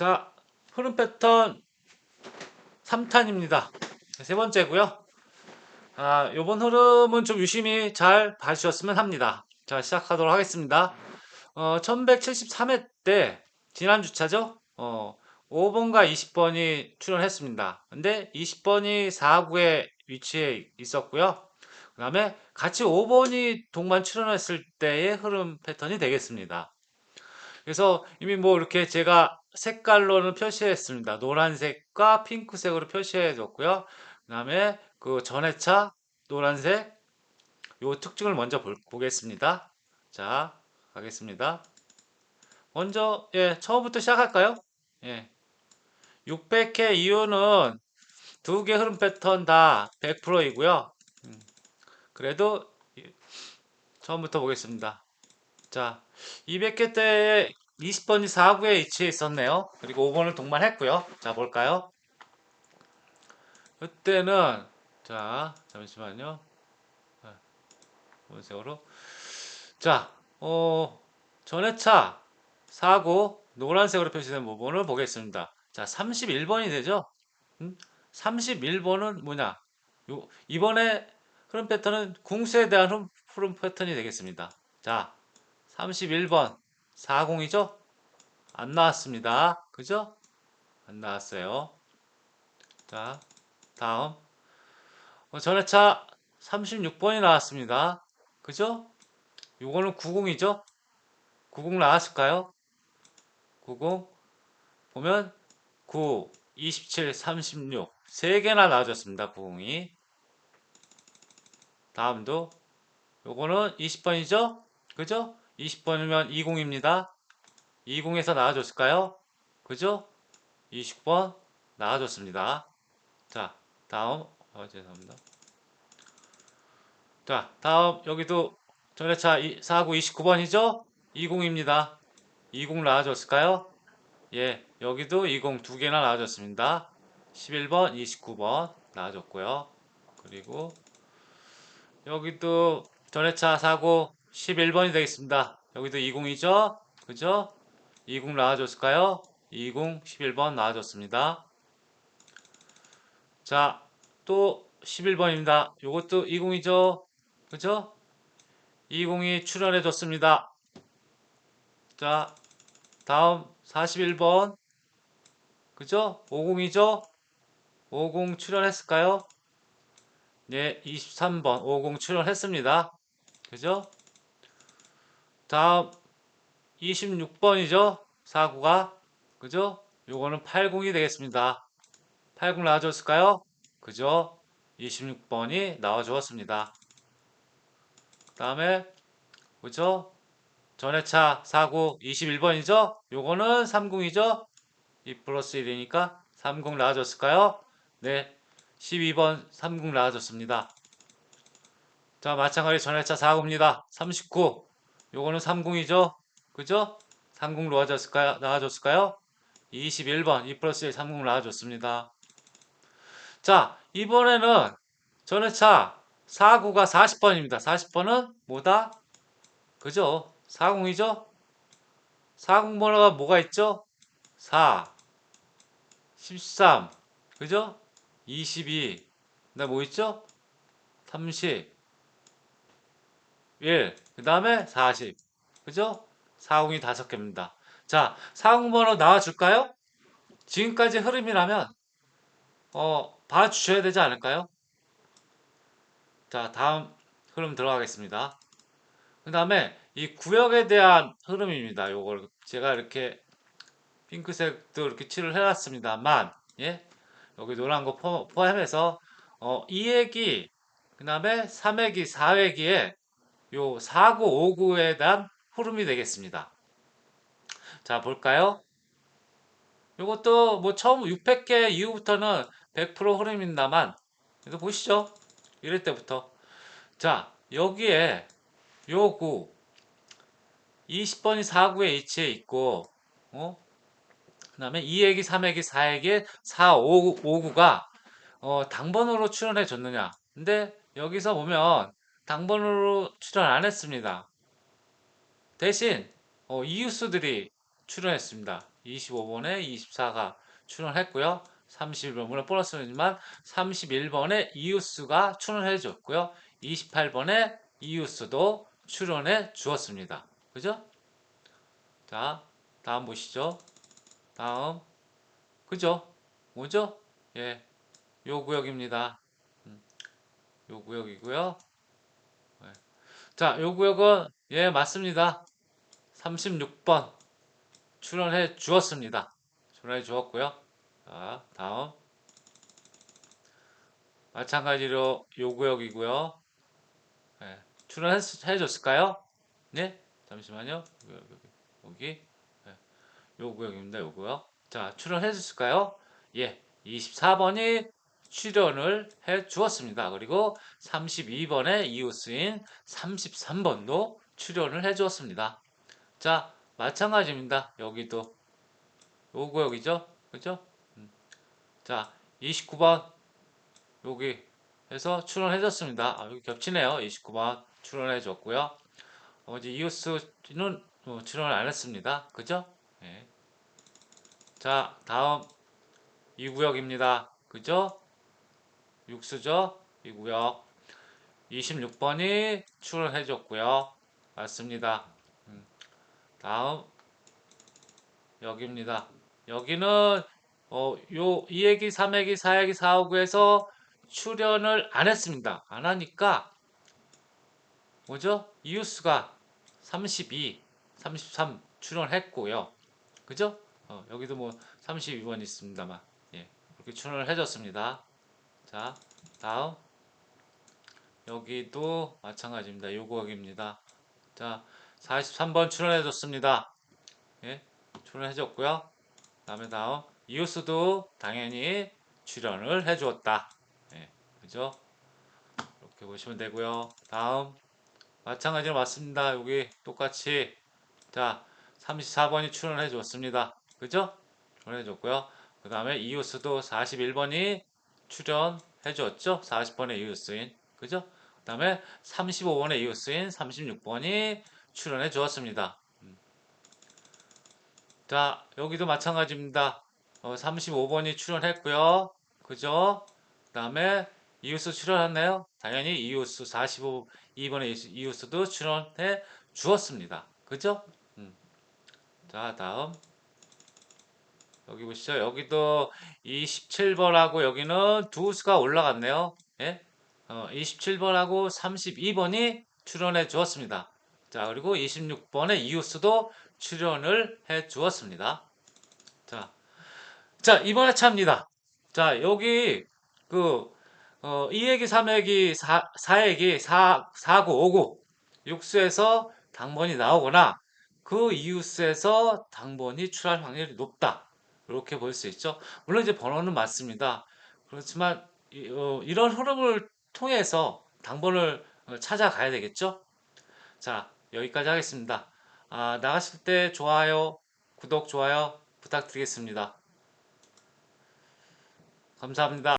자, 흐름 패턴 3탄입니다. 세 번째고요. 아, 요번 흐름은 좀 유심히 잘 봐주셨으면 합니다. 자, 시작하도록 하겠습니다. 어, 1173회 때 지난 주차죠? 어, 5번과 20번이 출연했습니다. 근데 20번이 4구에 위치해 있었고요. 그 다음에 같이 5번이 동반 출연했을 때의 흐름 패턴이 되겠습니다. 그래서 이미 뭐 이렇게 제가 색깔로는 표시했습니다. 노란색과 핑크색으로 표시해 줬고요. 그 다음에 그 전해차 노란색 요 특징을 먼저 볼, 보겠습니다. 자, 가겠습니다. 먼저 예, 처음부터 시작할까요? 예. 600회 이후는 두 개 흐름 패턴 다 100%이고요. 음, 그래도 이- 처음부터 보겠습니다. 자, 200회 때 20번이 4구에 위치해 있었네요. 그리고 5번을 동반했고요. 자, 볼까요? 이때는 자, 잠시만요. 원색으로. 자, 어, 전해차 4구 노란색으로 표시된 부분을 보겠습니다. 자, 31번이 되죠? 음? 31번은 뭐냐? 요, 이번에 흐름 패턴은 궁수에 대한 흐름 패턴이 되겠습니다. 자, 31번 40이죠? 안 나왔습니다. 그죠? 안 나왔어요. 자, 다음. 어, 전해차 36번이 나왔습니다. 그죠? 요거는 90이죠? 90 나왔을까요? 90. 보면 9, 27, 36. 3개나 나와줬습니다. 90이. 다음도 요거는 20번이죠? 그죠? 20번이면 20입니다. 20에서 나와줬을까요? 그죠? 20번 나와줬습니다. 자, 다음. 어, 죄송합니다. 자, 다음 여기도 전해차 49 29번이죠? 20입니다. 20 나와줬을까요? 예, 여기도 20 두 개나 나와줬습니다. 11번, 29번 나와줬고요. 그리고 여기도 전해차 사고 11번이 되겠습니다. 여기도 20이죠? 그죠? 20 나와줬을까요? 20, 11번 나와줬습니다. 자, 또 11번입니다. 요것도 20이죠? 그죠? 20이 출연해줬습니다. 자, 다음 41번. 그죠? 50이죠? 50 출연했을까요? 네, 23번 50 출연했습니다. 그죠? 다음 26번이죠? 사구가 그죠? 요거는 80이 되겠습니다. 80 나와줬을까요? 그죠? 26번이 나와주었습니다. 그 다음에 그죠? 전해차 사구 21번이죠? 요거는 30이죠? 2 플러스 1이니까 30 나와줬을까요? 네, 12번 30 나와줬습니다. 자, 마찬가지 전해차 4구입니다. 39. 요거는 30이죠? 그죠? 30 나와줬을까요? 나와줬을까요? 21번 2 플러스 1 30 나와줬습니다. 자, 이번에는 전해차 4구가 40번입니다. 40번은 뭐다? 그죠? 40이죠? 40 번호가 뭐가 있죠? 4, 13, 그죠? 22, 그다음 뭐 있죠? 30, 1, 그 다음에 40, 그죠? 40이 다섯 개입니다. 자, 40 번호 나와줄까요? 지금까지 흐름이라면 어, 봐주셔야 되지 않을까요? 자, 다음 흐름 들어가겠습니다. 그 다음에 이 구역에 대한 흐름입니다. 요걸 제가 이렇게 핑크색도 이렇게 칠을 해놨습니다만, 예? 여기 노란 거 포- 포함해서, 어, 2회기, 그 다음에 3회기, 4회기에 요 4구, 5구에 대한 흐름이 되겠습니다. 자, 볼까요? 요것도 뭐 처음 600개 이후부터는 100% 흐름입니다만, 이거 보시죠. 이럴 때부터. 자, 여기에 요 구, 20번이 4구에 위치해 있고, 어? 그 다음에 2액이, 3액이, 4액이, 4, 5, 5구가, 어, 당번으로 출연해 줬느냐. 근데 여기서 보면 당번으로 출연 안 했습니다. 대신, 어, 이유수들이 출연했습니다. 25번에 24가 출연했고요. 31번 물론 보너스지만 31번에 이우스가 출연해 줬고요. 28번에 이우스도 출연해 주었습니다. 그죠? 자, 다음 보시죠. 다음 그죠? 뭐죠? 예, 요 구역입니다. 음, 요 구역이고요. 예. 자, 요 구역은 예 맞습니다. 36번 출연해 주었습니다. 출연해 주었고요. 자, 다음 마찬가지로 요 구역이고요. 예, 출연해 줬을까요? 네? 잠시만요. 여기, 여기, 여기. 예, 요 구역입니다. 요 구역. 자, 출연해 줬을까요? 예, 24번이 출연을 해 주었습니다. 그리고 32번의 이웃인 33번도 출연을 해 주었습니다. 자, 마찬가지입니다. 여기도 요 구역이죠? 그죠? 음. 자, 29번 여기 해서 출연해 줬습니다. 아, 여기 겹치네요. 29번 출연해 줬고요. 어, 이제 이웃수는 어, 출연을 안 했습니다. 그죠? 네. 자, 다음 이 구역입니다. 그죠? 육수죠? 이 구역. 26번이 출연해 줬고요. 맞습니다. 음. 다음 여기입니다. 여기는 어, 요 2액이, 3액이, 4액이, 4, 5구에서 출연을 안 했습니다. 안 하니까 뭐죠? 이웃수가 32, 33 출연했고요. 그죠? 어, 여기도 뭐 32번 있습니다만 예, 이렇게 출연을 해줬습니다. 자, 다음 여기도 마찬가지입니다. 요구역입니다. 자, 43번 출연해줬습니다. 예, 출연해줬고요. 다음에 다음 이웃수도 당연히 출연을 해주었다. 예, 그죠? 이렇게 보시면 되고요. 다음 마찬가지로 맞습니다. 여기 똑같이 자 34번이 출연해 줬습니다. 그죠? 출연해 줬고요. 그 다음에 이웃수도 41번이 출연해 줬죠. 40번의 이웃수인 그죠? 그 다음에 35번의 이웃수인 36번이 출연해 주었습니다. 음. 자 여기도 마찬가지입니다. 어, 35번이 출연했고요. 그죠? 그 다음에 이웃수 출연했나요? 당연히 이웃수 45번의 이웃수도 출연해 주었습니다. 그죠? 음. 자 다음 여기 보시죠. 여기도 27번하고 여기는 두 수가 올라갔네요. 예? 어, 27번하고 32번이 출연해 주었습니다. 자, 그리고 26번의 이웃수도 출연을 해 주었습니다. 자, 자, 이번에 차입니다. 자, 여기 그 어, 2액이, 3액이, 4, 4액이, 4, 4구, 5구, 육수에서 당번이 나오거나 그 이웃수에서 당번이 출할 확률이 높다. 이렇게 볼 수 있죠. 물론 이제 번호는 맞습니다. 그렇지만 이, 어, 이런 흐름을 통해서 당번을 어, 찾아가야 되겠죠. 자, 여기까지 하겠습니다. 아, 나가실 때 좋아요, 구독, 좋아요 부탁드리겠습니다. 감사합니다.